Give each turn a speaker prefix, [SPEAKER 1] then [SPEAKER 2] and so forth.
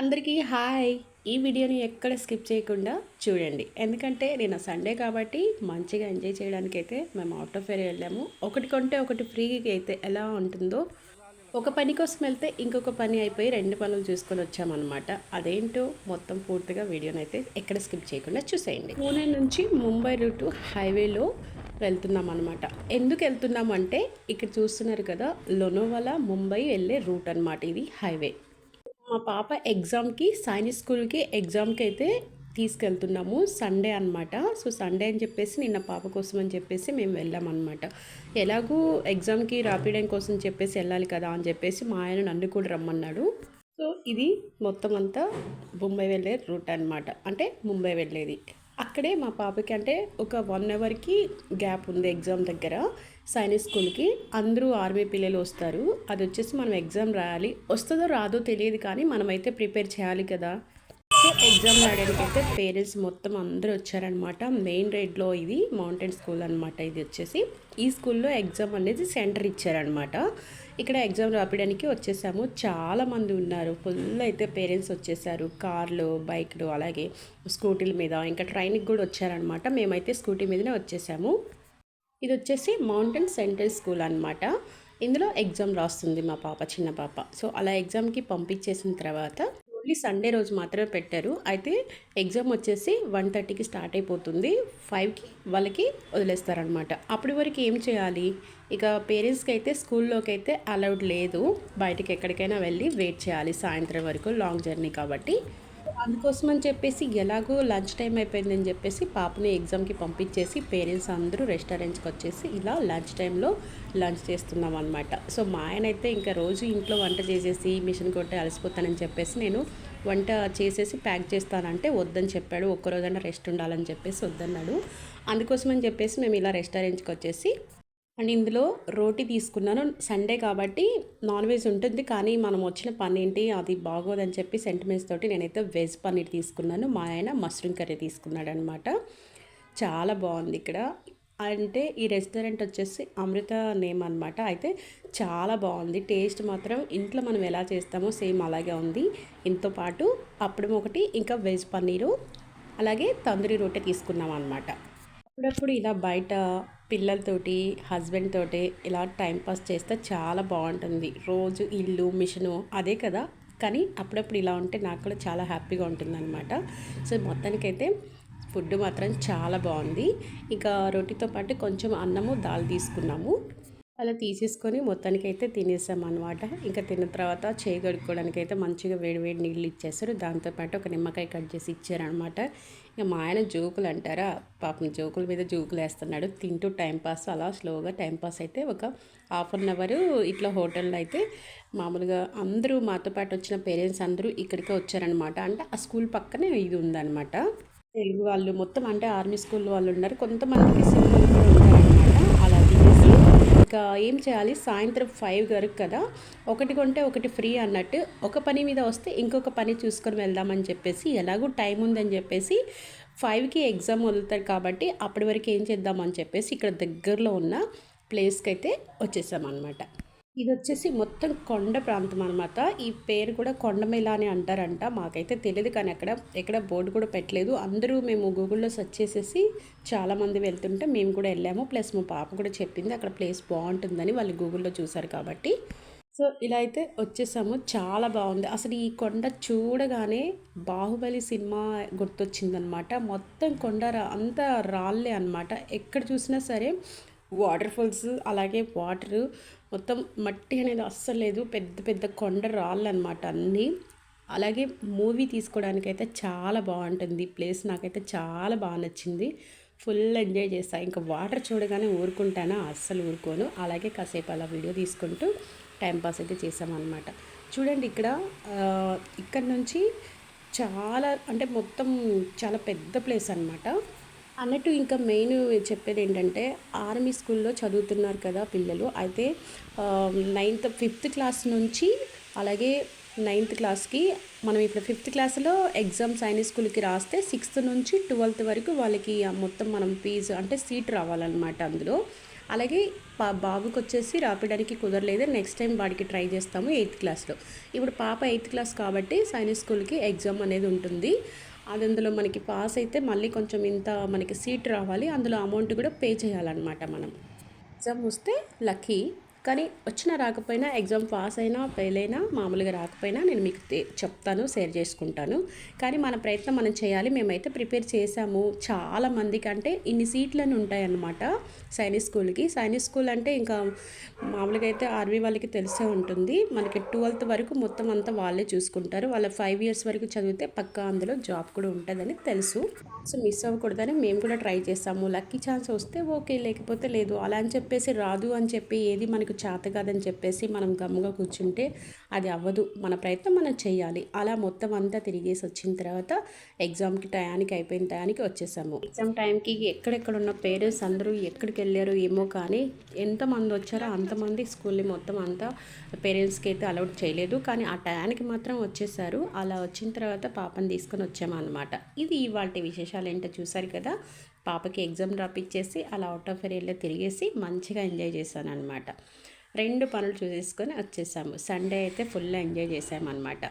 [SPEAKER 1] అందరికీ హాయ్. ఈ వీడియోని ఎక్కడ స్కిప్ చేయకుండా చూడండి. ఎందుకంటే నేను సండే కాబట్టి మంచిగా ఎంజాయ్ చేయడానికి అయితే మేము అవుట్ ఆఫ్ ఏరియా వెళ్ళాము. ఒకటి కొంటే ఒకటి ఫ్రీగా అయితే ఎలా ఉంటుందో ఒక పని కోసం వెళ్తే ఇంకొక పని అయిపోయి రెండు పనులు చూసుకొని వచ్చామన్నమాట. అదేంటో మొత్తం పూర్తిగా వీడియోని అయితే ఎక్కడ స్కిప్ చేయకుండా చూసేయండి. పూణే నుంచి ముంబై రూటు హైవేలో వెళ్తున్నాం అనమాట ఎందుకు వెళ్తున్నాం అంటే ఇక్కడ చూస్తున్నారు కదా లొనోవాలా ముంబై వెళ్ళే రూట్ అనమాట ఇది హైవే. మా పాప ఎగ్జామ్కి సైనిక్ స్కూల్కి ఎగ్జామ్కి అయితే తీసుకెళ్తున్నాము. సండే అనమాట సో సండే అని చెప్పేసి నిన్న పాప కోసం అని చెప్పేసి మేము వెళ్ళామన్నమాట. ఎలాగూ ఎగ్జామ్కి రాపిడైన్ కోసం చెప్పేసి వెళ్ళాలి కదా అని చెప్పేసి మా ఆయన నన్ను కూడా రమ్మన్నాడు. సో ఇది మొత్తం అంతా ముంబై వెళ్ళే రూట్ అనమాట అంటే ముంబై వెళ్ళేది. అక్కడే మా పాపకి అంటే ఒక వన్ అవర్కి గ్యాప్ ఉంది ఎగ్జామ్ దగ్గర సైనిక్ స్కూల్కి అందరూ ఆర్మీ పిల్లలు వస్తారు. అది వచ్చేసి మనం ఎగ్జామ్ రాయాలి. వస్తుందో రాదో తెలియదు కానీ మనమైతే ప్రిపేర్ చేయాలి కదా. సో ఎగ్జామ్ రాయడానికి అయితే పేరెంట్స్ మొత్తం అందరూ వచ్చారనమాట మెయిన్ రేడ్లో ఇది మౌంటైన్ స్కూల్ అనమాట ఇది వచ్చేసి ఈ స్కూల్లో ఎగ్జామ్ అనేది సెంటర్ ఇచ్చారనమాట ఇక్కడ ఎగ్జామ్ రాపడానికి వచ్చేసాము. చాలామంది ఉన్నారు. ఫుల్ అయితే పేరెంట్స్ వచ్చేసారు. కార్లు బైక్లు అలాగే స్కూటీల మీద ఇంకా ట్రైన్కి కూడా వచ్చారనమాట మేమైతే స్కూటీ మీదనే వచ్చేసాము. ఇది వచ్చేసి మౌంటైన్ సెంట్రల్ స్కూల్ అనమాట ఇందులో ఎగ్జామ్ రాస్తుంది మా పాప చిన్న పాప. సో అలా ఎగ్జామ్కి పంపించేసిన తర్వాత ఓన్లీ సండే రోజు మాత్రమే పెట్టారు. అయితే ఎగ్జామ్ వచ్చేసి వన్ థర్టీకి స్టార్ట్ అయిపోతుంది. ఫైవ్కి వాళ్ళకి వదిలేస్తారనమాట అప్పటి వరకు ఏం చేయాలి? ఇక పేరెంట్స్కి అయితే స్కూల్లోకి అయితే అలౌడ్ లేదు. బయటికి ఎక్కడికైనా వెళ్ళి వెయిట్ చేయాలి సాయంత్రం వరకు లాంగ్ జర్నీ కాబట్టి. అందుకోసం అని చెప్పేసి ఎలాగో లంచ్ టైం అయిపోయిందని చెప్పేసి పాపని ఎగ్జామ్కి పంపించేసి పేరెంట్స్ అందరూ రెస్టారెంట్స్కి వచ్చేసి ఇలా లంచ్ టైంలో లంచ్ చేస్తున్నాం అనమాట సో మా ఆయన అయితే ఇంకా రోజు ఇంట్లో వంట చేసేసి మిషన్ కొట్టే అలసిపోతానని చెప్పేసి నేను వంట చేసేసి ప్యాక్ చేస్తానంటే వద్దని చెప్పాడు. ఒక్కరోజైనా రెస్ట్ ఉండాలని చెప్పేసి వద్దన్నాడు. అందుకోసమని చెప్పేసి మేము ఇలా రెస్టారెంట్కి వచ్చేసి అండ్ ఇందులో రోటీ తీసుకున్నాను. సండే కాబట్టి నాన్ వెజ్ ఉంటుంది. కానీ మనం వచ్చిన పని ఏంటి? అది బాగోదని చెప్పి సెంటిమెంట్స్ తోటి నేనైతే వెజ్ పన్నీర్ తీసుకున్నాను. మా ఆయన మష్రూమ్ కర్రీ తీసుకున్నాడు అనమాట చాలా బాగుంది ఇక్కడ. అంటే ఈ రెస్టారెంట్ వచ్చేసి అమృత నేమ్ అనమాట అయితే చాలా బాగుంది. టేస్ట్ మాత్రం ఇంట్లో మనం ఎలా చేస్తామో సేమ్ అలాగే ఉంది. ఇంతో పాటు అప్పుడు ఒకటి ఇంకా వెజ్ పన్నీరు అలాగే తందూరి రొట్టె తీసుకున్నాం అనమాట అప్పుడప్పుడు ఇలా బయట పిల్లలతోటి హస్బెండ్ తోటి ఇలా టైంపాస్ చేస్తే చాలా బాగుంటుంది. రోజు ఇల్లు మిషను అదే కదా. కానీ అప్పుడప్పుడు ఇలా ఉంటే నాకు కూడా చాలా హ్యాపీగా ఉంటుంది అనమాట సో మొత్తానికైతే ఫుడ్ మాత్రం చాలా బాగుంది. ఇంకా రొట్టెతో పాటు కొంచెం అన్నము దాల్ తీసుకున్నాము. అలా తీసేసుకొని మొత్తానికి అయితే తినేసాం అనమాట ఇంకా తిన్న తర్వాత చేయి కడుక్కోవడానికి అయితే మంచిగా వేడివేడి నీళ్ళు ఇచ్చేస్తారు దాంతోపాటు ఒక నిమ్మకాయ కట్ చేసి ఇచ్చారనమాట ఇక మా ఆయన జోకులు అంటారా? పాపం జోకుల మీద జోకులు వేస్తున్నాడు. తింటూ టైంపాస్ అలా స్లోగా టైంపాస్ అయితే ఒక హాఫ్ అన్ అవర్ ఇట్లా హోటల్లో అయితే మామూలుగా అందరూ మాతో పాటు వచ్చిన పేరెంట్స్ అందరూ ఇక్కడికే వచ్చారనమాట అంటే ఆ స్కూల్ పక్కనే ఇది ఉందన్నమాట. తెలుగు వాళ్ళు మొత్తం అంటే ఆర్మీ స్కూల్ వాళ్ళు ఉన్నారు. కొంతమందికి సింపుల్ కూడా ఉంటారనమాట ఇంకా ఏం చేయాలి? సాయంత్రం ఫైవ్ వరకు కదా? ఒకటి కొంటే ఒకటి ఫ్రీ అన్నట్టు ఒక పని మీద వస్తే ఇంకొక పని చూసుకొని వెళ్దామని చెప్పేసి ఎలాగో టైం ఉందని చెప్పేసి ఫైవ్కి ఎగ్జామ్ వదులుతారు కాబట్టి అప్పటి వరకు ఏం చేద్దామని చెప్పేసి ఇక్కడ దగ్గరలో ఉన్న ప్లేస్కి అయితే వచ్చేసామన్నమాట. ఇది వచ్చేసి మొత్తం కొండ ప్రాంతం అనమాట ఈ పేరు కూడా కొండమేళ అని అంటారంట. మాకైతే తెలియదు కానీ అక్కడ ఎక్కడ బోర్డు కూడా పెట్టలేదు. అందరూ మేము గూగుల్లో సెర్చ్ చేసేసి చాలామంది వెళ్తుంటే మేము కూడా వెళ్ళాము. ప్లస్ మా పాప కూడా చెప్పింది అక్కడ ప్లేస్ బాగుంటుందని వాళ్ళు గూగుల్లో చూశారు కాబట్టి. సో ఇలా అయితే వచ్చేసాము. చాలా బాగుంది. అసలు ఈ కొండ చూడగానే బాహుబలి సినిమా గుర్తొచ్చిందనమాట మొత్తం కొండ అంతా రాళ్ళే అనమాట ఎక్కడ చూసినా సరే వాటర్ ఫాల్స్ అలాగే వాటర్. మొత్తం మట్టి అనేది అస్సలు లేదు. పెద్ద పెద్ద కొండ రాళ్ళు అనమాట అన్నీ. అలాగే మూవీ తీసుకోవడానికి అయితే చాలా బాగుంటుంది. ప్లేస్ నాకైతే చాలా బాగా నచ్చింది. ఫుల్ ఎంజాయ్ చేస్తాను ఇంకా వాటర్ చూడగానే ఊరుకుంటానా? అస్సలు ఊరుకోను. అలాగే కాసేపు అలా వీడియో తీసుకుంటూ టైంపాస్ అయితే చేసామన్నమాట చూడండి ఇక్కడ ఇక్కడ నుంచి చాలా అంటే మొత్తం చాలా పెద్ద ప్లేస్ అనమాట అన్నట్టు ఇంకా మెయిన్ చెప్పేది ఏంటంటే ఆర్మీ స్కూల్లో చదువుతున్నారు కదా పిల్లలు. అయితే నైన్త్ ఫిఫ్త్ క్లాస్ నుంచి అలాగే నైన్త్ క్లాస్కి మనం ఇప్పుడు ఫిఫ్త్ క్లాస్లో ఎగ్జామ్ అయిన స్కూల్కి రాస్తే సిక్స్త్ నుంచి ట్వెల్త్ వరకు వాళ్ళకి మొత్తం మనం ఫీజు అంటే సీట్ రావాలన్నమాట అందులో. అలాగే పా బాబుకి వచ్చేసి రాపిడానికి కుదరలేదు. నెక్స్ట్ టైం వాడికి ట్రై చేస్తాము ఎయిత్ క్లాస్లో. ఇప్పుడు పాప ఎయిత్ క్లాస్ కాబట్టి సైనిక్ స్కూల్కి ఎగ్జామ్ అనేది ఉంటుంది. అది అందులో మనకి పాస్ అయితే మళ్ళీ కొంచెం ఇంత మనకి సీట్ రావాలి. అందులో అమౌంట్ కూడా పే చేయాలన్నమాట మనం. ఎగ్జామ్ వస్తే లక్కీ కానీ వచ్చినా రాకపోయినా ఎగ్జామ్ పాస్ అయినా ఫెయిల్ అయినా మామూలుగా రాకపోయినా నేను మీకు చెప్తాను షేర్ చేసుకుంటాను. కానీ మన ప్రయత్నం మనం చేయాలి. మేమైతే ప్రిపేర్ చేసాము చాలా మందికి అంటే ఇన్ని సీట్లను ఉంటాయన్నమాట సైనిక్ స్కూల్కి. సైనిక్ స్కూల్ అంటే ఇంకా మామూలుగా అయితే ఆర్మీ వాళ్ళకి తెలిసే ఉంటుంది. మనకి ట్వెల్త్ వరకు మొత్తం అంతా వాళ్ళే చూసుకుంటారు. వాళ్ళ ఫైవ్ ఇయర్స్ వరకు చదివితే పక్కా అందులో జాబ్ కూడా ఉంటుందని తెలుసు. సో మిస్ అవ్వకూడదని మేము కూడా ట్రై చేస్తాము. లక్కీ ఛాన్స్ వస్తే ఓకే లేకపోతే లేదు. అలా అని చెప్పేసి రాదు అని చెప్పి ఏది మనకు చేత కాదని చెప్పేసి మనం గమ్ముగా కూర్చుంటే అది అవ్వదు. మన ప్రయత్నం మనం చేయాలి. అలా మొత్తం అంతా తిరిగేసి వచ్చిన తర్వాత ఎగ్జామ్కి టయానికి అయిపోయిన టయానికి వచ్చేసాము. ఎగ్జామ్ టైంకి ఎక్కడెక్కడ ఉన్న పేరెంట్స్ అందరూ ఎక్కడికి వెళ్ళారు ఏమో కానీ ఎంతమంది వచ్చారో అంతమంది స్కూల్ని మొత్తం అంతా పేరెంట్స్కి అయితే అలౌట్ చేయలేదు. కానీ ఆ టయానికి మాత్రం వచ్చేసారు. అలా వచ్చిన తర్వాత పాపని తీసుకొని వచ్చాము అనమాట ఇది ఇవాళ విశేషాలు ఏంటో చూసారు కదా? పాపకి ఎగ్జామ్ డ్రాప్ ఇచ్చేసి అలా అవుట్ ఆఫ్ ఏరియాలో తిరిగేసి మంచిగా ఎంజాయ్ చేశాను అనమాట రెండు పనులు చూసేసుకొని వచ్చేసాము. సండే అయితే ఫుల్ ఎంజాయ్ చేసామన్నమాట.